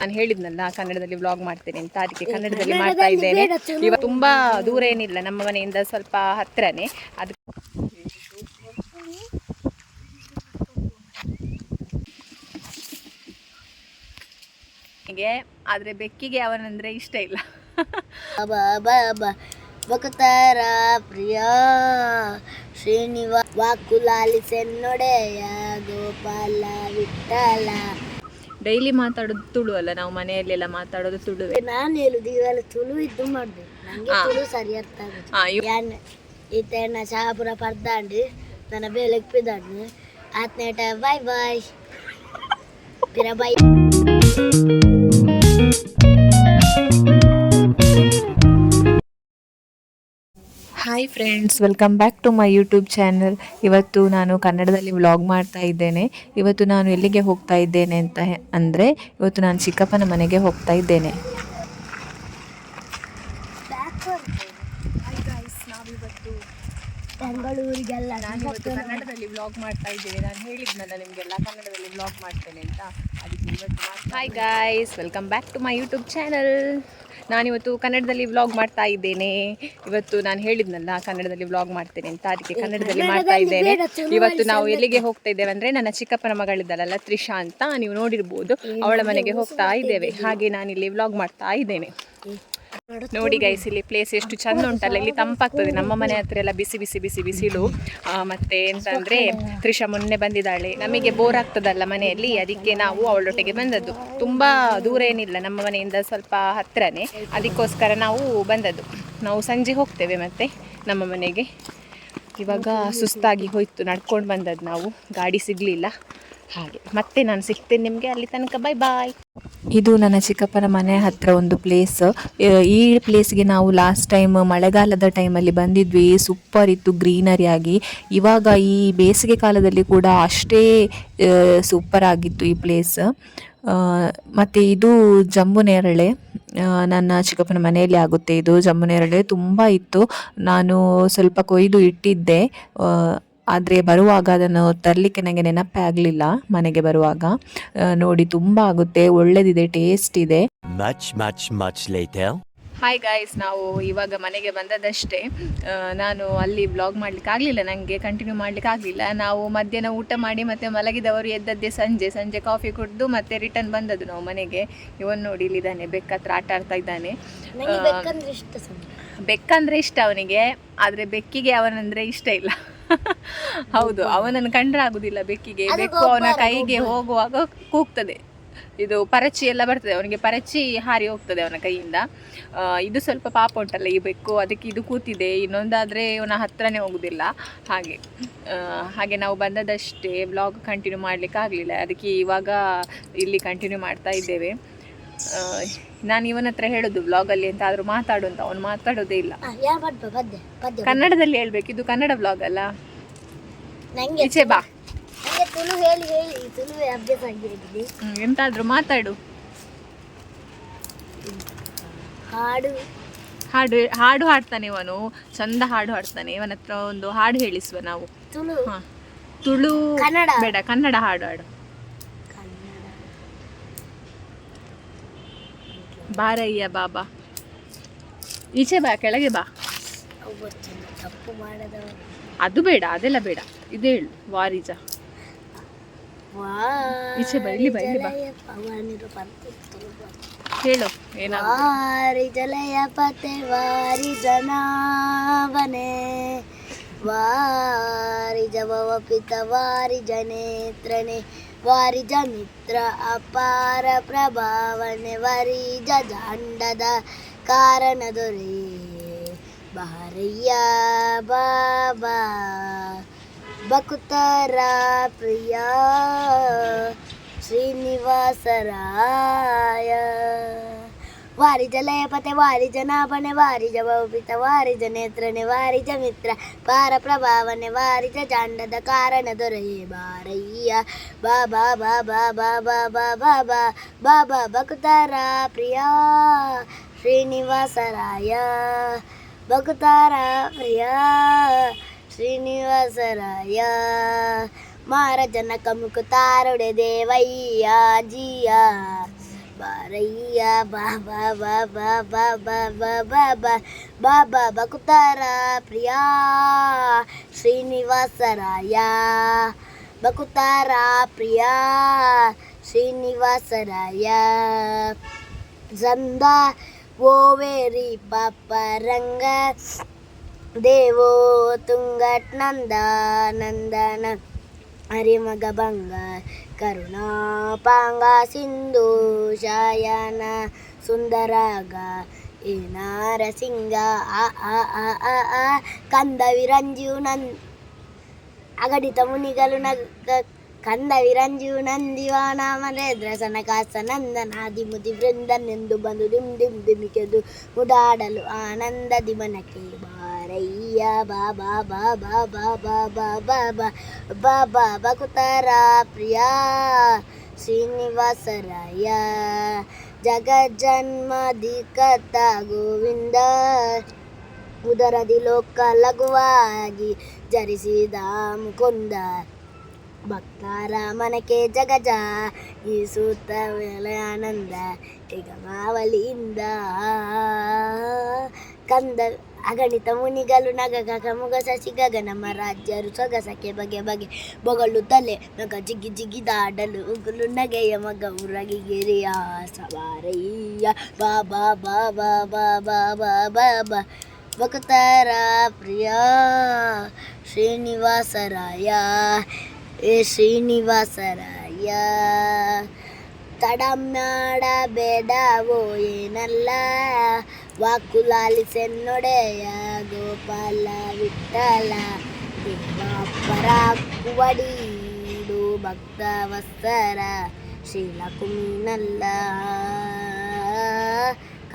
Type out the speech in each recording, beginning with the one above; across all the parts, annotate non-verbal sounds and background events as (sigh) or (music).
ನಾನು ಹೇಳಿದ್ನಲ್ಲ ಕನ್ನಡದಲ್ಲಿ ವ್ಲಾಗ್ ಮಾಡ್ತೇನೆ ಅಂತ ಅದಕ್ಕೆ ಕನ್ನಡದಲ್ಲಿ ಮಾಡ್ತಾ ಇದ್ದೇನೆ. ಇವಾಗ ತುಂಬಾ ದೂರ ಏನಿಲ್ಲ ನಮ್ಮ ಮನೆಯಿಂದ ಸ್ವಲ್ಪ ಹತ್ರನೇ. ಅದು ಆದ್ರೆ ಬೆಕ್ಕಿಗೆ ಅವನಂದ್ರೆ ಇಷ್ಟ ಇಲ್ಲ. ಭಕ್ತರ ಪ್ರಿಯ ಶ್ರೀನಿವ ವಾಕುಲಾಲಿಸೆನ್ನೊಡೆಯ ಗೋಪಾಲ ವಿಠಲ ಡೈಲಿ ಮಾತಾಡೋದು ತುಳು ಅಲ್ಲ ನಾವು ಮನೆಯಲ್ಲೆಲ್ಲ ಮಾತಾಡೋದು ತುಳು ನಾನು ಹೇಳುದು ಇವೆಲ್ಲ ತುಳು ಇದ್ದು ಮಾಡ್ಬೇಕು. ನಂಗೆ ತುಳು ಸರಿ ಅರ್ಥ ಇವ್- ಯಾನ್ ಈತನ ಶಹಾಪುರ ಪರ್ದಾಂಡು ನನ್ನ ಬೇಲೆಗೆ ಪಿದಾಂಡು. ಆತ್ನೇಟ ಬಾಯ್ ಬಾಯ್ ಪಿರ bye hi friends welcome back to my YouTube channel ಇವತ್ತು ನಾನು ಕನ್ನಡದಲ್ಲಿ ವ್ಲಾಗ್ ಮಾಡ್ತಾ ಇದ್ದೇನೆ. ಇವತ್ತು ನಾನು ಎಲ್ಲಿಗೆ ಹೋಗ್ತಾ ಇದ್ದೇನೆ ಅಂತ ಅಂದರೆ ಇವತ್ತು ನಾನು ಚಿಕ್ಕಪ್ಪನ ಮನೆಗೆ ಹೋಗ್ತಾ ಇದ್ದೇನೆ. ಬೆಂಗಳೂರಿಗೆಲ್ಲ ನಾನಿವತ್ತು ಕನ್ನಡದಲ್ಲಿ ವ್ಲಾಗ್ ಮಾಡ್ತಾ ಇದ್ದೇನೆ. ನಾನು ಹೇಳಿದ್ನಲ್ಲ ನಿಮಗೆಲ್ಲ ಕನ್ನಡದಲ್ಲಿ ವ್ಲಾಗ್ ಮಾಡ್ತೇನೆ ಅಂತ. ಅದಕ್ಕೆ ಇವತ್ತು hi guys welcome back to my YouTube channel ನಾನಿವತ್ತು ಕನ್ನಡದಲ್ಲಿ ವ್ಲಾಗ್ ಮಾಡ್ತಾ ಇದ್ದೇನೆ. ಇವತ್ತು ನಾನು ಹೇಳಿದ್ನಲ್ಲ ಕನ್ನಡದಲ್ಲಿ ವ್ಲಾಗ್ ಮಾಡ್ತೇನೆ ಅಂತ. ಅದಕ್ಕೆ ಕನ್ನಡದಲ್ಲಿ ಮಾಡ್ತಾ ಇದ್ದೇನೆ. ಇವತ್ತು ನಾವು ಎಲ್ಲಿಗೆ ಹೋಗ್ತಾ ಇದ್ದೇವೆ ಅಂದ್ರೆ ನನ್ನ ಚಿಕ್ಕಪ್ಪನ ಮಗಳಿದ್ದಲ್ಲ ತ್ರಿಷಾ ಅಂತ. ನೀವು ನೋಡಿರ್ಬೋದು ಅವಳ ಮನೆಗೆ ಹೋಗ್ತಾ ಇದ್ದೇವೆ. ಹಾಗೆ ನಾನಿಲ್ಲಿ ವ್ಲಾಗ್ ಮಾಡ್ತಾ ಇದ್ದೇನೆ. ನೋಡಿ ಗೈಸ್ ಇಲ್ಲಿ ಪ್ಲೇಸ್ ಎಷ್ಟು ಚಂದ ಉಂಟಲ್ಲ ಇಲ್ಲಿ ತಂಪಾಗ್ತದೆ. ನಮ್ಮ ಮನೆ ಹತ್ರ ಎಲ್ಲ ಬಿಸಿ ಬಿಸಿ ಬಿಸಿ ಬಿಸಿಲು ಮತ್ತೆ ಎಂತ ಅಂದ್ರೆ ತ್ರಿಷಾ ಮೊನ್ನೆ ಬಂದಿದ್ದಾಳೆ. ನಮಗೆ ಬೋರ್ ಆಗ್ತದಲ್ಲ ಮನೆಯಲ್ಲಿ ಅದಕ್ಕೆ ನಾವು ಅವಳೊಟ್ಟಿಗೆ ಬಂದದ್ದು. ತುಂಬಾ ದೂರ ಏನಿಲ್ಲ ನಮ್ಮ ಮನೆಯಿಂದ ಸ್ವಲ್ಪ ಹತ್ರನೇ. ಅದಕ್ಕೋಸ್ಕರ ನಾವು ಬಂದದ್ದು. ನಾವು ಸಂಜೆ ಹೋಗ್ತೇವೆ ಮತ್ತೆ ನಮ್ಮ ಮನೆಗೆ. ಇವಾಗ ಸುಸ್ತಾಗಿ ಹೋಯ್ತು ನಡ್ಕೊಂಡು ಬಂದದ್ದು ನಾವು. ಗಾಡಿ ಸಿಗಲಿಲ್ಲ. ಹಾಗೆ. ಮತ್ತೆ ನಾನು ಸಿಗ್ತೇನೆ ನಿಮಗೆ ಅಲ್ಲಿ ತನಕ. ಬಾಯ್ ಬಾಯ್ ಇದು ನನ್ನ ಚಿಕ್ಕಪ್ಪನ ಮನೆ ಹತ್ರ ಒಂದು ಪ್ಲೇಸ್ ಈ ಪ್ಲೇಸ್ಗೆ ನಾವು ಲಾಸ್ಟ್ ಟೈಮ್ ಮಳೆಗಾಲದ ಟೈಮಲ್ಲಿ ಬಂದಿದ್ವಿ. ಸೂಪರ್ ಇತ್ತು ಗ್ರೀನರಿ ಆಗಿ. ಇವಾಗ ಈ ಬೇಸಿಗೆ ಕಾಲದಲ್ಲಿ ಕೂಡ ಅಷ್ಟೇ ಸೂಪರ್ ಆಗಿತ್ತು ಈ ಪ್ಲೇಸ್ ಮತ್ತು ಇದು ಜಂಬು ನೇರಳೆ ನನ್ನ ಚಿಕ್ಕಪ್ಪನ ಮನೆಯಲ್ಲಿ ಆಗುತ್ತೆ ಇದು ಜಂಬು ನೇರಳೆ ತುಂಬ ಇತ್ತು. ನಾನು ಸ್ವಲ್ಪ ಕೊಯ್ದು ಇಟ್ಟಿದ್ದೆ. ಆದರೆ ಬರುವಾಗ ಅದನ್ನು ತರಲಿಕ್ಕೆ ನನಗೆ ನೆನಪೇ ಆಗಲಿಲ್ಲ ಮನೆಗೆ ಬರುವಾಗ. ನೋಡಿ ತುಂಬ ಆಗುತ್ತೆ ಒಳ್ಳೆದಿದೆ ಟೇಸ್ಟ್ ಇದೆ. Much much much later hi guys ನಾವು ಇವಾಗ ಮನೆಗೆ ಬಂದದಷ್ಟೇ. ಆ, ನಾನು ಅಲ್ಲಿ ಬ್ಲಾಗ್ ಮಾಡ್ಲಿಕ್ಕೆ ಆಗಲಿಲ್ಲ ನನಗೆ ಕಂಟಿನ್ಯೂ ಮಾಡ್ಲಿಕ್ಕೆ ಆಗಲಿಲ್ಲ. ನಾವು ಮಧ್ಯಾಹ್ನ ಊಟ ಮಾಡಿ ಮತ್ತೆ ಮಲಗಿದವರು ಎದ್ದದ್ದೇ ಸಂಜೆ ಸಂಜೆ ಕಾಫಿ ಕುಡಿದು ಮತ್ತೆ ರಿಟರ್ನ್ ಬಂದದ್ದು ನಾವು ಮನೆಗೆ. ಇವನ್ ನೋಡಿ ಇಲ್ಲಿದ್ದಾನೆ ಬೆಕ್ಕತ್ರ ಆಟ ಆಡ್ತಾ ಇದ್ದಾನೆ. ಬೆಕ್ಕಂದ್ರೆ ಇಷ್ಟ ಅವನಿಗೆ ಆದರೆ ಬೆಕ್ಕಿಗೆ ಅವನಂದ್ರೆ ಇಷ್ಟ ಇಲ್ಲ. (laughs) ಹೌದು ಅವನನ್ನು ಕಂಡ್ರೆ ಆಗುದಿಲ್ಲ ಬೆಕ್ಕಿಗೆ ಬೆಕ್ಕು ಅವನ ಕೈಗೆ ಹೋಗುವಾಗ ಕೂಗ್ತದೆ. ಇದು ಪರಚಿ ಎಲ್ಲ ಬರ್ತದೆ ಅವನಿಗೆ ಪರಚಿ ಹಾರಿ ಹೋಗ್ತದೆ ಅವನ ಕೈಯಿಂದ. ಇದು ಸ್ವಲ್ಪ ಪಾಪ ಉಂಟಲ್ಲ ಈ ಬೆಕ್ಕು ಅದಕ್ಕೆ ಇದು ಕೂತಿದೆ ಇನ್ನೊಂದಾದರೆ ಇವನ ಹತ್ರನೇ ಹೋಗುದಿಲ್ಲ. ಹಾಗೆ ಹಾಗೆ ನಾವು ಬಂದದಷ್ಟೇ ಬ್ಲಾಗ್ ಕಂಟಿನ್ಯೂ ಮಾಡ್ಲಿಕ್ಕೆ ಆಗಲಿಲ್ಲ ಅದಕ್ಕೆ ಇವಾಗ ಇಲ್ಲಿ ಕಂಟಿನ್ಯೂ ಮಾಡ್ತಾ ಇದ್ದೇವೆ. ನಾನು ಇವನ ಹತ್ರ ಹೇಳೋದು ಬ್ಲಾಗಲ್ಲಿ ಅಂತ ಆದರೂ ಮಾತಾಡು ಅಂತ. ಅವನು ಮಾತಾಡೋದೇ ಇಲ್ಲ. ಕನ್ನಡದಲ್ಲಿ ಹೇಳ್ಬೇಕು. ಇದು ಕನ್ನಡ ಬ್ಲಾಗ್ ಅಲ್ಲ. ಈಚೆ ಬಾ. ಎಂತಾದ್ರೂ ಮಾತಾಡು. ಹಾಡು. ಹಾಡು ಹಾಡು ಹಾಡ್ತಾನೆ ಇವನು. ಚಂದ ಹಾಡು ಹಾಡ್ತಾನೆ. ಇವನ ಹತ್ರ ಒಂದು ಹಾಡು ಹೇಳಿಸುವ ನಾವು. ತುಳು. ಹಾ. ತುಳು ಕನ್ನಡ. ಬೇಡ ಕನ್ನಡ ಹಾಡು ಹಾಡು. ಬಾರಯ್ಯ ಬಾಬಾ. ಈಚೆ ಬಾ ಕೆಳಗೆ ಬಾ. ತಪ್ಪು ಮಾಡದ ಅದು ಬೇಡ ಅದೆಲ್ಲ ಬೇಡ. ಇದೇ ಹೇಳು ವಾರಿಜ. ಈಚೆ ಬಾ, ಇಲ್ಲಿ ಬಾ, ಬಾ. ಹೇಳು ವಾರಿ ಜಲಯ ಪತೆ ವಾರಿ ಜನಾವನೆ ವಾರಿ ಬವ ಪಿತ ವಾರಿ ಜನೇತ್ರನೆ ವಾರಿ ಜ ಮಿತ್ರ ಅಪಾರ ಪ್ರಭಾವನೆ ವಾರಿ ಜ ಜಾಂಡದ ಕಾರಣ ದೊರೆ ಬಾರಯ್ಯ ಬಾಬಾ ಬಕುತರ ಪ್ರಿಯ ಶ್ರೀನಿವಾಸರಾಯ ವಾರಿ ಜಲಯ ಪತೆ ವಾರಿ ಜನಾಭನೆ ವಾರಿ ಜ ಬಹುಪಿತ ವಾರಿ ಜ ನೇತ್ರನೆ ವಾರಿ ಜ ಮಿತ್ರ ಪಾರ ಪ್ರಭಾವನೆ ವಾರಿ ಜ ಜಾಂಡದ ಕಾರಣ ದೊರೆಯೇ ಬಾರಯ್ಯ ಬಾಬಾ ಬಾಬಾ ಬಾಬಾ ಬಾಬಾ ಬಾ ಬಾಬಾ ಬಕುತಾರ ಪ್ರಿಯ ಶ್ರೀನಿವಾಸರಾಯ ಬಕುತಾರ ಪ್ರಿಯ பாரையா பாபா பாபா பாபா பாபா பாபா பகுதாரா பிரியா ஸ்ரீனிவாசராயா பகுதாரா பிரியா ஸ்ரீனிவாசராயா சந்தா ஓவேரி பாப்பரங்க தேவோ துங்கட் நந்தா நந்தன అరే మగభంగ కరుణాపాంగ సింధు శయన సుందరగా ఏ నారసింగ కంద విరంజీవునన్ అగడిత మునిగలు నగ ಕಂದ ವಿರಂಜೀವ ನಂದಿವಾನಾಮರೆ ದ್ರಸನ ಕಾಸ ನಂದನಾದಿ ಮುದಿ ಬೃಂದ ನೆಂದು ಬಂದು ಡಿಮ್ ಡಿಮ್ ದಿಮಿಕೆದು ಮುಡಾಡಲು ಆನಂದ ದಿಮನಕ್ಕೆ ಬಾ రయ్యా బాబా బాబా బాబా బాబా బాబా బకుతారా ప్రియా శ్రీనివాసరాయ ಜಗಜ್ಜನ್ಮಧಿಕತ ಗೋವಿಂದ ಉದರದಿ ಲೋಕ ಲಘುವಾಗಿ ಜರಿಸಿದಾಂ ಕೊಂದ ಭಕ್ತಾರ ಮನಕ್ಕೆ ಜಗಜ ಈ ಸೂತ ಆನಂದ ಈಗ ಮಾವಲಿಯಿಂದ ಕಂದ ಅಗಣಿತ ನಗ ನಗಗ ಮುಗ ಸಸಿ ನಮ್ಮ ರಾಜ್ಯರು ಸೊಗಸಕ್ಕೆ ಬಗೆ ಬಗೆ ಬೊಗಳು ತಲೆ ನಗ ಜಿಗಿ ಜಿಗಿ ದಾಡಲು ಉಗುಲು ನಗೆಯ ಮಗ ಉರಗಿಗಿರಿಯ ಸವಾರಯ್ಯ ಬಾ ಬಾ ಬಾ ಬಾ ಬಾ ಬಾ ಬಾ ಬಾ ಬಾ ಭಕ್ತರ ಪ್ರಿಯ ಶ್ರೀನಿವಾಸರಾಯ ಏ ಶ್ರೀನಿವಾಸರಾಯ ತಡಮ್ಯಾಡಬೇಡವೋ ಏನಲ್ಲ ವಾಕುಲಾಲಿಸೆನ್ನೊಡೆಯ ಗೋಪಾಲ ವಿಠಲ ತಿಮ್ಮಪ್ಪರ ಕುವಡೀಡು ಭಕ್ತ ವಸ್ತರ ಶಿಲಕುಮಿನಲ್ಲ.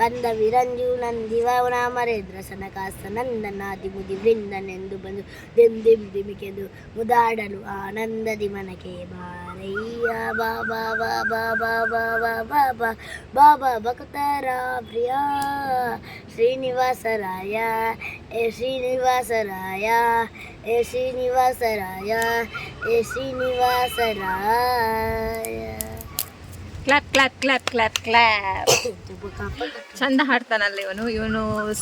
ಕಂದ ವಿರಂಜೀವ್ ನಂದಿವ ನಾಮರೇಂದ್ರ ಸನಕಾಸ ನಂದನಾದಿಮುದಿ ವೃಂದನೆಂದು ಬಂದು ದಿಮ್ ದಿಮ್ ದಿಮಿಕೆದು ಮುದಾಡಲು ಆನಂದದಿ ಮನಕೆ ಬಾರಯ್ಯ ಬಾಬಾ ಬಾಬಾ ಬಾಬಾ ಬಾಬಾ ಬಾಬಾ ಬಾಬಾ ಭಕ್ತರ ಪ್ರಿಯ ಶ್ರೀನಿವಾಸರಾಯ ಏ ಶ್ರೀನಿವಾಸರಾಯ ಎ Srinivasaraya A Srinivasaraya clap clap clap clap clap ಚಂದ ಹಾಡ್ತಾನಲ್ಲ ಇವನು. ಇವನು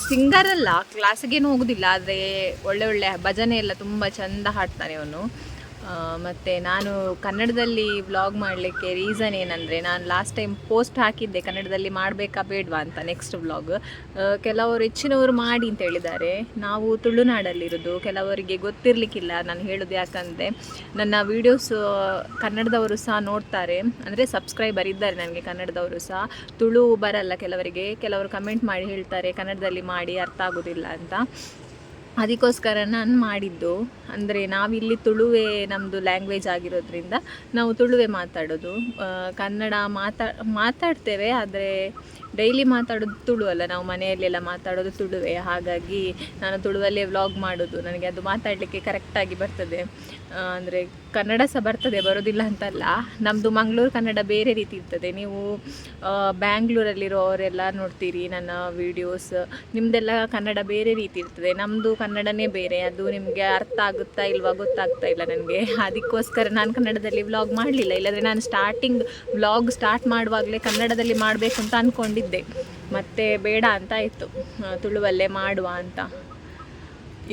ಸಿಂಗರ್ ಅಲ್ಲ. ಕ್ಲಾಸಿಗೇನು ಹೋಗುದಿಲ್ಲ, ಆದ್ರೆ ಒಳ್ಳೆ ಒಳ್ಳೆ ಭಜನೆ ಎಲ್ಲ ತುಂಬಾ ಚಂದ ಹಾಡ್ತಾನೆ ಇವನು. ಮತ್ತೆ ನಾನು ಕನ್ನಡದಲ್ಲಿ ವ್ಲಾಗ್ ಮಾಡಲಿಕ್ಕೆ ರೀಸನ್ ಏನಂದರೆ, ನಾನು ಲಾಸ್ಟ್ ಟೈಮ್ ಪೋಸ್ಟ್ ಹಾಕಿದ್ದೆ, ಕನ್ನಡದಲ್ಲಿ ಮಾಡಬೇಕಾ ಬೇಡವಾ ಅಂತ ನೆಕ್ಸ್ಟ್ ವ್ಲಾಗ್ ಕೆಲವರು ಹೆಚ್ಚಿನವರು ಮಾಡಿ ಅಂತ ಹೇಳಿದ್ದಾರೆ. ನಾವು ತುಳುನಾಡಲ್ಲಿರೋದು, ಕೆಲವರಿಗೆ ಗೊತ್ತಿರಲಿಕ್ಕಿಲ್ಲ ನಾನು ಹೇಳೋದು ಯಾಕಂದರೆ, ನನ್ನ ವೀಡಿಯೋಸ್ ಕನ್ನಡದವರು ಸಹ ನೋಡ್ತಾರೆ. ಅಂದರೆ ಸಬ್ಸ್ಕ್ರೈಬರ್ ಇದ್ದಾರೆ ನನಗೆ ಕನ್ನಡದವರು ಸಹ. ತುಳು ಬರಲ್ಲ ಕೆಲವರಿಗೆ, ಕೆಲವರು ಕಮೆಂಟ್ ಮಾಡಿ ಹೇಳ್ತಾರೆ, ಕನ್ನಡದಲ್ಲಿ ಮಾಡಿ ಅರ್ಥ ಆಗೋದಿಲ್ಲ ಅಂತ. ಅದಕ್ಕೋಸ್ಕರ ನಾನು ಮಾಡಿದ್ದು. ಅಂದರೆ ನಾವಿಲ್ಲಿ ತುಳುವೆ ನಮ್ಮದು ಲ್ಯಾಂಗ್ವೇಜ್ ಆಗಿರೋದ್ರಿಂದ ನಾವು ತುಳುವೆ ಮಾತಾಡೋದು. ಕನ್ನಡ ಮಾತಾ, ಮಾತಾಡ್ತೇವೆ, ಆದರೆ ಡೈಲಿ ಮಾತಾಡೋದು ತುಳು ಅಲ್ಲ, ನಾವು ಮನೆಯಲ್ಲೆಲ್ಲ ಮಾತಾಡೋದು ತುಳುವೆ. ಹಾಗಾಗಿ ನಾನು ತುಳುವಲ್ಲೇ ವ್ಲಾಗ್ ಮಾಡೋದು, ನನಗೆ ಅದು ಮಾತಾಡಲಿಕ್ಕೆ ಕರೆಕ್ಟಾಗಿ ಬರ್ತದೆ. ಅಂದರೆ ಕನ್ನಡ ಸಹ ಬರ್ತದೆ, ಬರೋದಿಲ್ಲ ಅಂತಲ್ಲ. ನಮ್ಮದು ಮಂಗಳೂರು ಕನ್ನಡ ಬೇರೆ ರೀತಿ ಇರ್ತದೆ. ನೀವು ಬ್ಯಾಂಗ್ಳೂರಲ್ಲಿರೋರೆಲ್ಲ ನೋಡ್ತೀರಿ ನನ್ನ ವೀಡಿಯೋಸ್ ನಿಮ್ಮದೆಲ್ಲ ಕನ್ನಡ ಬೇರೆ ರೀತಿ ಇರ್ತದೆ. ನಮ್ಮದು ಕನ್ನಡನೇ ಬೇರೆ, ಅದು ನಿಮಗೆ ಅರ್ಥ ಆಗುತ್ತಾ ಇಲ್ವಾ ಗೊತ್ತಾಗ್ತಾ ಇಲ್ಲ ನನಗೆ. ಅದಕ್ಕೋಸ್ಕರ ನಾನು ಕನ್ನಡದಲ್ಲಿ ವ್ಲಾಗ್ ಮಾಡಲಿಲ್ಲ. ಇಲ್ಲಾಂದರೆ ನಾನು ಸ್ಟಾರ್ಟಿಂಗ್ ವ್ಲಾಗ್ ಸ್ಟಾರ್ಟ್ ಮಾಡುವಾಗಲೇ ಕನ್ನಡದಲ್ಲಿ ಮಾಡಬೇಕು ಅಂತ ಅಂದ್ಕೊಂಡಿದ್ದೆ ಮತ್ತೆ ಬೇಡ ಅಂತ ಇತ್ತು ತುಳುವಲ್ಲೇ ಮಾಡುವ ಅಂತ.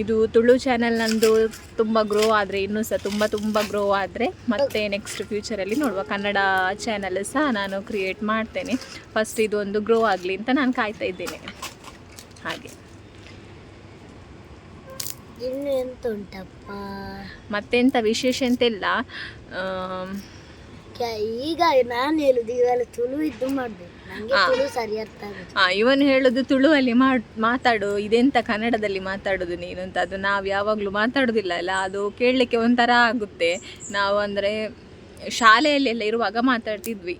ಇದು ತುಳು ಚಾನೆಲ್ ನಂದು ತುಂಬ ಗ್ರೋ ಆದರೆ ಇನ್ನೂ ಸಹ ತುಂಬ ತುಂಬ ಗ್ರೋ ಆದರೆ ಮತ್ತೆ ನೆಕ್ಸ್ಟ್ ಫ್ಯೂಚರಲ್ಲಿ ನೋಡುವ. ಕನ್ನಡ ಚಾನಲ್ ಸಹ ನಾನು ಕ್ರಿಯೇಟ್ ಮಾಡ್ತೇನೆ. ಫಸ್ಟ್ ಇದು ಒಂದು ಗ್ರೋ ಆಗಲಿ ಅಂತ ನಾನು ಕಾಯ್ತಾ ಇದ್ದೇನೆ. ಹಾಗೆ. ಇನ್ನು ಎಂತ ಉಂಟಪ್ಪ? ಮತ್ತೆಂಥ ವಿಶೇಷ ಎಂತೆಲ್ಲ? ಈಗ ನಾನು ಹೇಳುದು ಇವೆಲ್ಲ ತುಳು ಇದ್ದು ಮಾಡ್ಬೇಕು. ನಂಗೆ ಹಾ. ತುಳು ಸರಿ ಅರ್ಥ ಆಗುದು ಆ, ಇವನು ಹೇಳೋದು ತುಳುವಲ್ಲಿ ಮಾಡ್ ಮಾತಾಡು ಇದೆಂತ ಕನ್ನಡದಲ್ಲಿ ಮಾತಾಡೋದು ನೀನು ಅಂತ. ಅದು ನಾವು ಯಾವಾಗಲೂ ಮಾತಾಡೋದಿಲ್ಲ ಅಲ್ಲ ಅದು ಕೇಳಲಿಕ್ಕೆ ಒಂಥರ ಆಗುತ್ತೆ. ನಾವು ಅಂದರೆ ಶಾಲೆಯಲ್ಲೆಲ್ಲ ಇರುವಾಗ ಮಾತಾಡ್ತಿದ್ವಿ.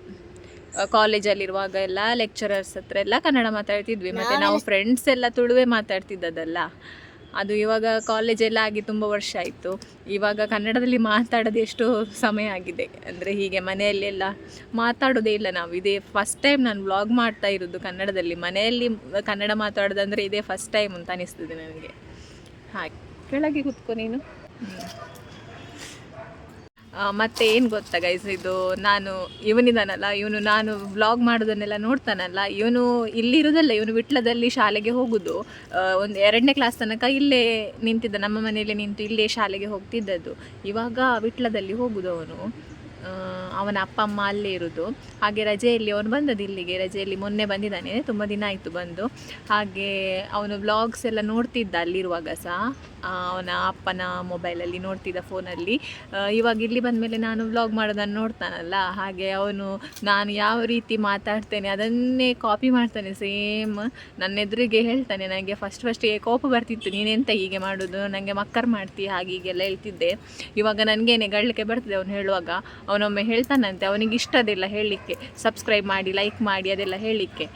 ಕಾಲೇಜಲ್ಲಿರುವಾಗ ಎಲ್ಲ ಲೆಕ್ಚರರ್ಸ್ ಹತ್ರ ಎಲ್ಲ ಕನ್ನಡ ಮಾತಾಡ್ತಿದ್ವಿ. ಮತ್ತೆ ನಾವು ಫ್ರೆಂಡ್ಸ್ ಎಲ್ಲ ತುಳುವೇ ಮಾತಾಡ್ತಿದ್ದದಲ್ಲ. ಅದು ಇವಾಗ ಕಾಲೇಜೆಲ್ಲ ಆಗಿ ತುಂಬ ವರ್ಷ ಆಯಿತು. ಇವಾಗ ಕನ್ನಡದಲ್ಲಿ ಮಾತಾಡೋದು ಎಷ್ಟು ಸಮಯ ಆಗಿದೆ. ಅಂದರೆ ಹೀಗೆ ಮನೆಯಲ್ಲೆಲ್ಲ ಮಾತಾಡೋದೇ ಇಲ್ಲ ನಾವು. ಇದೇ ಫಸ್ಟ್ ಟೈಮ್ ನಾನು ವ್ಲಾಗ್ ಮಾಡ್ತಾ ಇರೋದು ಕನ್ನಡದಲ್ಲಿ. ಮನೆಯಲ್ಲಿ ಕನ್ನಡ ಮಾತಾಡೋದಂದರೆ ಇದೇ ಫಸ್ಟ್ ಟೈಮ್ ಅಂತ ಅನಿಸ್ತದೆ ನನಗೆ. ಹಾಗೆ. ಕೆಳಗೆ ಕೂತ್ಕೊ ನೀನು. ಮತ್ತೆ ಏನು ಗೊತ್ತಾ ಗೈಸ್ ಇದು ನಾನು ಇವನಿದಾನಲ್ಲ, ಇವನು ನಾನು ವ್ಲಾಗ್ ಮಾಡೋದನ್ನೆಲ್ಲ ನೋಡ್ತಾನಲ್ಲ, ಇವನು ಇಲ್ಲಿರೋದಲ್ಲ, ಇವನು ವಿಟ್ಲದಲ್ಲಿ ಶಾಲೆಗೆ ಹೋಗುದು. ಒಂದು ಎರಡನೇ ಕ್ಲಾಸ್ ತನಕ ಇಲ್ಲೇ ನಿಂತಿದ್ದ, ನಮ್ಮ ಮನೆಯಲ್ಲೇ ನಿಂತು ಇಲ್ಲೇ ಶಾಲೆಗೆ ಹೋಗ್ತಿದ್ದದ್ದು. ಇವಾಗ ವಿಟ್ಲದಲ್ಲಿ ಹೋಗುದು ಅವನು ಅವನ ಅಪ್ಪ, ಅಮ್ಮ ಅಲ್ಲೇ ಇರೋದು. ಹಾಗೆ ರಜೆಯಲ್ಲಿ ಅವನು ಬಂದದ್ದು ಇಲ್ಲಿಗೆ. ರಜೆಯಲ್ಲಿ ಮೊನ್ನೆ ಬಂದಿದ್ದಾನೆ. ತುಂಬ ದಿನ ಆಯಿತು ಬಂದು. ಹಾಗೆ ಅವನು ವ್ಲಾಗ್ಸ್ ಎಲ್ಲ ನೋಡ್ತಿದ್ದ ಅಲ್ಲಿರುವಾಗ ಸಹ. ಅವನ ಅಪ್ಪನ ಮೊಬೈಲಲ್ಲಿ ನೋಡ್ತಿದ್ದ ಫೋನಲ್ಲಿ ಇವಾಗ ಇಲ್ಲಿ ಬಂದಮೇಲೆ ನಾನು ವ್ಲಾಗ್ ಮಾಡೋದನ್ನು ನೋಡ್ತಾನಲ್ಲ. ಹಾಗೆ ಅವನು, ನಾನು ಯಾವ ರೀತಿ ಮಾತಾಡ್ತೇನೆ ಅದನ್ನೇ ಕಾಪಿ ಮಾಡ್ತಾನೆ ಸೇಮ್ ನನ್ನ ಎದುರಿಗೆ ಹೇಳ್ತಾನೆ ನನಗೆ ಫಸ್ಟ್ ಫಸ್ಟಿಗೆ ಕೋಪ ಬರ್ತಿತ್ತು. ನೀನೆಂತ ಹೀಗೆ ಮಾಡೋದು? ನನಗೆ ಮಕ್ಕರ್ ಮಾಡ್ತಿ. ಹಾಗೆ ಹೀಗೆಲ್ಲ ಹೇಳ್ತಿದ್ದೆ. ಇವಾಗ ನನಗೇನೆ ಗಳ್ಲಿಕ್ಕೆ ಬರ್ತದೆ, ಅವನು ಹೇಳುವಾಗ. ಅವನೊಮ್ಮೆ ಹೇಳ್ತಾನಂತೆ, ಅವನಿಗೆ ಇಷ್ಟದಿಲ್ಲ ಹೇಳಲಿಕ್ಕೆ. ಸಬ್ಸ್ಕ್ರೈಬ್ ಮಾಡಿ ಲೈಕ್ ಮಾಡಿ, ಅದೆಲ್ಲ ಹೇಳಲಿಕ್ಕೆ.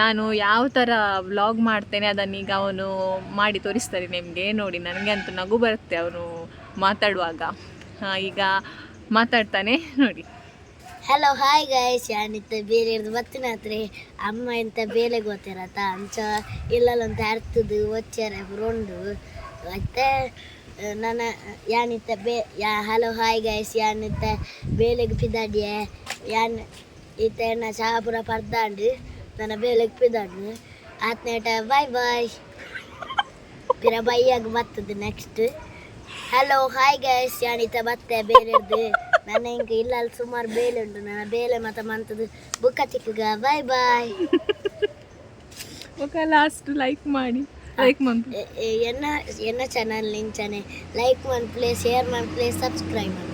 ನಾನು ಯಾವ ಥರ ವ್ಲಾಗ್ ಮಾಡ್ತೇನೆ ಅದನ್ನೀಗ ಅವನು ಮಾಡಿ ತೋರಿಸ್ತಾರೆ ನಿಮಗೆ. ನೋಡಿ ನನಗೆ ಅಂತೂ ನಗು ಬರುತ್ತೆ ಅವನು ಮಾತಾಡುವಾಗ. ಈಗ ಮಾತಾಡ್ತಾನೆ, ನೋಡಿ. ಹಲೋ ಹಾಯ್ ಗಾಯ್ಸ್ ಯಾನಿತ್ತ ಬೇರೆ ಇರೋದು? ಬತ್ತಿನ ಹತ್ರ ಅಮ್ಮ ಎಂತ ಬೇಲೆ ಗೊತ್ತಿರತ್ತ? ಅಂಚ ಇಲ್ಲಲ್ಲಂತ ಅರ್ತದು ಒಚ್ಚಾರೆ ರೊಂಡು ಮತ್ತೆ ನನ್ನ ಯಾನಿತ್ತ ಬೇ, ಯಾ, ಹಲೋ, ಹಾಯ್ ಗಾಯ್ಸ್ ಯಾನಿತ್ತ ಬೇಲೆಗೆ ಪಿದಾಡ್ಯೆ? ಯಾನ್ ಈತ ಎಣ್ಣ ಶಹಾಪುರ ಪರ್ದಾಂಡು ನನ್ನ ಬೇಲೆಗೆ ಪಿದಾಡು ಆತ್ನೇಟ ಬಾಯ್ ಬಾಯ್. ಪಿರ ಬೈಯಾಗ ಬರ್ತದೆ ನೆಕ್ಸ್ಟ್ ಹಲೋ, ಹಾಯ್ ಗೈಸ್ ಯಾನಿತ ಬತ್ತೆ ಬೇರೆದು ನನ್ನ ಹಿಂಗೆ ಇಲ್ಲ ಅಲ್ಲಿ ಸುಮಾರು ಬೇಲೆ ಉಂಟು. ನನ್ನ ಬೇಲೆ ಮತ್ತೆ ಮಂತದ್ದು ಬುಕ್ಕ ಚಿಕ್ಕಗ. Bye bye. (laughs) ಲಾಸ್ಟ್ ಲೈಕ್ ಮಾಡಿ. ಲೈಕ್ ಎನ್ನ ಎನ್ನ ಚಾನಲ್ ನಿಂಚಾನೆ ಲೈಕ್ ಮಾಡ್ಪ್ಲೇ ಶೇರ್ ಮಾಡ್ಪ್ಲೇ ಸಬ್ಸ್ಕ್ರೈಬ್ ಮಾಡಿ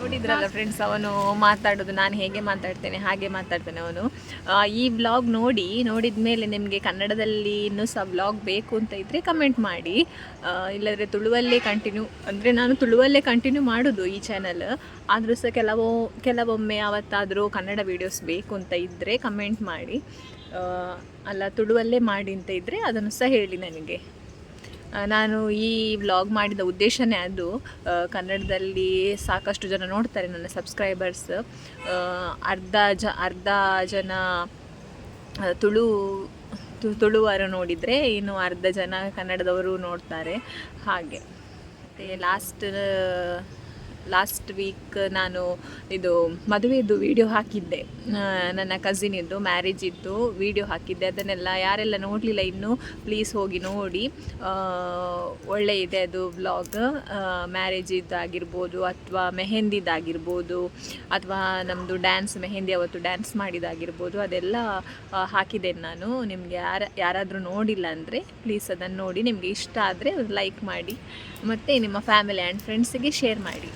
ನೋಡಿದ್ರಲ್ಲ ಫ್ರೆಂಡ್ಸ್ ಅವನು ಮಾತಾಡೋದು ನಾನು ಹೇಗೆ ಮಾತಾಡ್ತೇನೆ ಹಾಗೆ ಮಾತಾಡ್ತೇನೆ ಅವನು. ಈ ವ್ಲಾಗ್ ನೋಡಿ ನೋಡಿದ ಮೇಲೆ ನಿಮಗೆ ಕನ್ನಡದಲ್ಲಿ ಇನ್ನೂ ಸಹ ವ್ಲಾಗ್ ಬೇಕು ಅಂತ ಇದ್ದರೆ ಕಮೆಂಟ್ ಮಾಡಿ. ಇಲ್ಲದ್ರೆ ತುಳುವಲ್ಲೇ ಕಂಟಿನ್ಯೂ ಅಂದರೆ ನಾನು ತುಳುವಲ್ಲೇ ಕಂಟಿನ್ಯೂ ಮಾಡೋದು ಈ ಚಾನಲ್ ಆದರೂ ಸಹ ಕೆಲವೊ ಕೆಲವೊಮ್ಮೆ ಅವತ್ತಾದರೂ ಕನ್ನಡ ವೀಡಿಯೋಸ್ ಬೇಕು ಅಂತ ಇದ್ದರೆ ಕಮೆಂಟ್ ಮಾಡಿ. ಅಲ್ಲ, ತುಳುವಲ್ಲೇ ಮಾಡಿ ಅಂತ ಇದ್ದರೆ ಅದನ್ನು ಸಹ ಹೇಳಿ ನನಗೆ. ನಾನು ಈ ವ್ಲಾಗ್ ಮಾಡಿದ ಉದ್ದೇಶನೇ ಅದು. ಕನ್ನಡದಲ್ಲಿ ಸಾಕಷ್ಟು ಜನ ನೋಡ್ತಾರೆ ನನ್ನ ಸಬ್ಸ್ಕ್ರೈಬರ್ಸ್ ಅರ್ಧ ಜ, ಅರ್ಧ ಜನ ತುಳು, ತು- ತುಳುವರು ನೋಡಿದರೆ ಇನ್ನು ಅರ್ಧ ಜನ ಕನ್ನಡದವರು ನೋಡ್ತಾರೆ. ಹಾಗೆ. ಮತ್ತು ಲಾಸ್ಟ್ ಲಾಸ್ಟ್ ವೀಕ್ ನಾನು ಇದು ಮದುವೆದು ವಿಡಿಯೋ ಹಾಕಿದ್ದೆ. ನನ್ನ ಕಸಿನಿದ್ದು ಮ್ಯಾರೇಜ್ ಇದ್ದು ವಿಡಿಯೋ ಹಾಕಿದ್ದೆ. ಅದನ್ನೆಲ್ಲ ಯಾರೆಲ್ಲ ನೋಡಲಿಲ್ಲ ಇನ್ನೂ ಪ್ಲೀಸ್ ಹೋಗಿ ನೋಡಿ. ಒಳ್ಳೆ ಇದೆ ಅದು ವ್ಲಾಗ್ ಮ್ಯಾರೇಜ್ ಇದ್ದಾಗಿರ್ಬೋದು ಅಥವಾ ಮೆಹೆಂದಿದ್ದಾಗಿರ್ಬೋದು ಅಥವಾ ನಮ್ಮದು ಡ್ಯಾನ್ಸ್ ಮೆಹೆಂದಿ ಅವತ್ತು ಡ್ಯಾನ್ಸ್ ಮಾಡಿದಾಗಿರ್ಬೋದು. ಅದೆಲ್ಲ ಹಾಕಿದ್ದೇನೆ ನಾನು. ನಿಮಗೆ ಯಾರ, ಯಾರಾದರೂ ನೋಡಿಲ್ಲ ಅಂದರೆ ಪ್ಲೀಸ್ ಅದನ್ನು ನೋಡಿ. ನಿಮಗೆ ಇಷ್ಟ ಆದರೆ ಲೈಕ್ ಮಾಡಿ. ಮತ್ತು ನಿಮ್ಮ ಫ್ಯಾಮಿಲಿ ಆ್ಯಂಡ್ ಫ್ರೆಂಡ್ಸಿಗೆ ಶೇರ್ ಮಾಡಿ.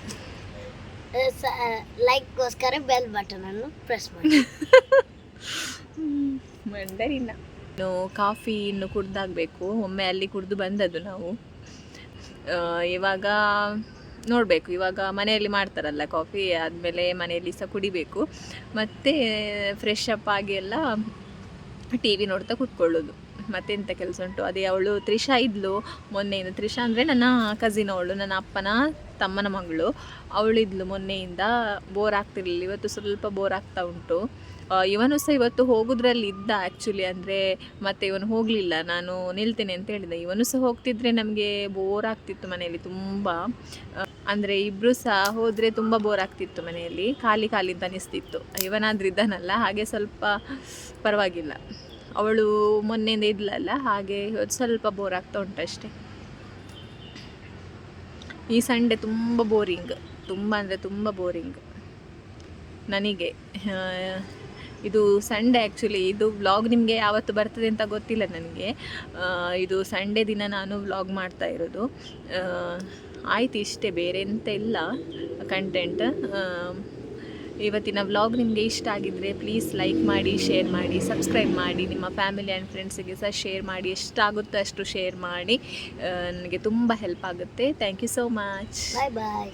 ಲೈಕ್ಗೋಸ್ಕರ ಬೆಲ್ ಅನ್ನು ಪ್ರೆಸ್ ಮಾಡಿ. (laughs) ಇನ್ನು ಕಾಫಿ ಇನ್ನು ಕುಡ್ದಾಗಬೇಕು. ಒಮ್ಮೆ ಅಲ್ಲಿ ಕುಡಿದು ಬಂದದ್ದು ನಾವು. ಇವಾಗ ನೋಡಬೇಕು. ಇವಾಗ ಮನೆಯಲ್ಲಿ ಮಾಡ್ತಾರಲ್ಲ ಕಾಫಿ ಆದಮೇಲೆ ಮನೆಯಲ್ಲಿ ಸಹ ಕುಡಿಬೇಕು. ಮತ್ತು ಫ್ರೆಶ್ ಅಪ್ ಆಗಿ ಎಲ್ಲ ಟಿ ವಿ ನೋಡ್ತಾ ಕೂತ್ಕೊಳ್ಳೋದು. ಮತ್ತೆಂತ ಕೆಲಸ ಉಂಟು? ಅದೇ ಅವಳು ತ್ರಿಷಾ ಇದ್ಲು ಮೊನ್ನೆಯಿಂದ. ತ್ರಿಷಾ ಅಂದರೆ ನನ್ನ ಕಸಿನ್ ಅವಳು, ನನ್ನ ಅಪ್ಪನ ತಮ್ಮನ ಮಗಳು. ಅವಳಿದ್ಲು ಮೊನ್ನೆಯಿಂದ. ಬೋರ್ ಆಗ್ತಿರ್ಲಿಲ್ಲ. ಇವತ್ತು ಸ್ವಲ್ಪ ಬೋರ್ ಆಗ್ತಾ ಉಂಟು. ಇವನು ಸಹ ಇವತ್ತು ಹೋಗೋದ್ರಲ್ಲಿ ಇದ್ದ ಆ್ಯಕ್ಚುಲಿ ಅಂದರೆ ಮತ್ತೆ ಇವನು ಹೋಗಲಿಲ್ಲ. ನಾನು ನಿಲ್ತೇನೆ ಅಂತ ಹೇಳಿದೆ. ಇವನು ಸಹ ಹೋಗ್ತಿದ್ರೆ ನಮಗೆ ಬೋರ್ ಆಗ್ತಿತ್ತು ಮನೆಯಲ್ಲಿ ತುಂಬ. ಅಂದರೆ ಇಬ್ಬರು ಸಹ ಹೋದರೆ ತುಂಬ ಬೋರ್ ಆಗ್ತಿತ್ತು ಮನೆಯಲ್ಲಿ. ಖಾಲಿ ಖಾಲಿ ಅಂತ ಅನಿಸ್ತಿತ್ತು. ಇವನಾದ್ರೂ ಇದ್ದಾನಲ್ಲ, ಹಾಗೆ ಸ್ವಲ್ಪ ಪರವಾಗಿಲ್ಲ. ಅವಳು ಮೊನ್ನೆಯಿಂದ ಇದ್ಲಲ್ಲ, ಹಾಗೆ ಇವತ್ತು ಸ್ವಲ್ಪ ಬೋರ್ ಆಗ್ತಾ ಉಂಟಷ್ಟೆ ಈ ಸಂಡೇ ತುಂಬ ಬೋರಿಂಗ್ ತುಂಬ ಅಂದರೆ ತುಂಬ ಬೋರಿಂಗ್ ನನಗೆ ಇದು ಸಂಡೇ ಆ್ಯಕ್ಚುಲಿ ಇದು ವ್ಲಾಗ್ ನಿಮಗೆ ಯಾವತ್ತು ಬರ್ತದೆ ಅಂತ ಗೊತ್ತಿಲ್ಲ ನನಗೆ. ಇದು ಸಂಡೇ ದಿನ ನಾನು ವ್ಲಾಗ್ ಮಾಡ್ತಾ ಇರೋದು. ಆಯ್ತು ಇಷ್ಟೇ, ಬೇರೆ ಎಂತ ಇಲ್ಲ ಕಂಟೆಂಟ್ ಇವತ್ತಿನ ವ್ಲಾಗ್ ನಿಮಗೆ ಇಷ್ಟ ಆಗಿದ್ದರೆ ಪ್ಲೀಸ್ ಲೈಕ್ ಮಾಡಿ ಶೇರ್ ಮಾಡಿ ಸಬ್ಸ್ಕ್ರೈಬ್ ಮಾಡಿ, ನಿಮ್ಮ ಫ್ಯಾಮಿಲಿ ಆ್ಯಂಡ್ ಫ್ರೆಂಡ್ಸಿಗೆ ಸಹ ಶೇರ್ ಮಾಡಿ ಎಷ್ಟಾಗುತ್ತೋ ಅಷ್ಟು ಶೇರ್ ಮಾಡಿ. ನನಗೆ ತುಂಬ ಹೆಲ್ಪ್ ಆಗುತ್ತೆ. Thank you so much bye bye